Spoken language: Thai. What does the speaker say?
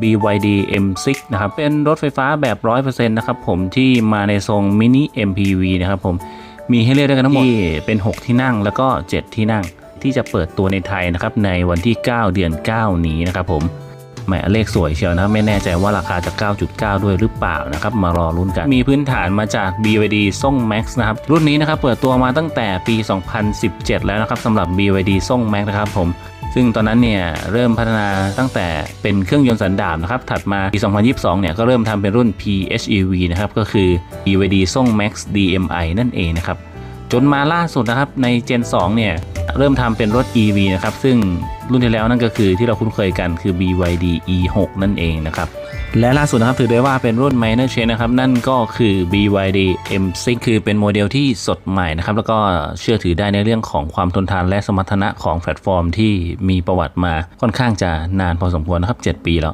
BYD M6 นะครับ เป็นรถไฟฟ้าแบบ 100%นะครับผมที่มาในทรงมินิ MPV นะครับผม มีให้เลือกด้วยกันทั้งหมดที่เป็น 6 ที่นั่งแล้วก็ 7 ที่นั่งที่จะเปิดตัวในไทยนะครับในวันที่ 9 เดือน 9 นี้นะครับผมแหมเลขสวยเชียวนะไม่แน่ใจว่าราคาจะ 9.9 ด้วยหรือเปล่านะครับ มารอลุ้นกัน มีพื้นฐานมาจาก BYD ส่ง Max นะครับ รุ่นนี้นะครับเปิดตัวมาตั้งแต่ปี 2017 แล้วนะครับสำหรับ BYD ส่ง Max นะครับผม ซึ่งตอนนั้นเนี่ยเริ่มพัฒนาตั้งแต่เป็นเครื่องยนต์สันดาปนะครับ ถัดมาปี 2022 เนี่ยก็เริ่มทำเป็นรุ่น PHEV นะครับ ก็คือ EVD ส่ง Max DMI นั่นเองนะครับ จนมาล่าสุดนะครับใน Gen 2 เนี่ยเริ่มทำเป็นรถ EV นะครับ ซึ่ง รุ่นที่แล้วนั่นก็คือที่เราคุ้นเคยกันคือ BYD E6 นั่นเองนะครับและล่าสุดนะครับถือได้ว่าเป็นรุ่น minor change นะครับ นั่นก็คือ BYD M6 คือเป็นโมเดลที่สดใหม่นะครับ แล้วก็เชื่อถือได้ในเรื่องของความทนทานและสมรรถนะของแพลตฟอร์มที่มีประวัติมาค่อนข้างจะนานพอสมควรนะครับ 7 ปีแล้ว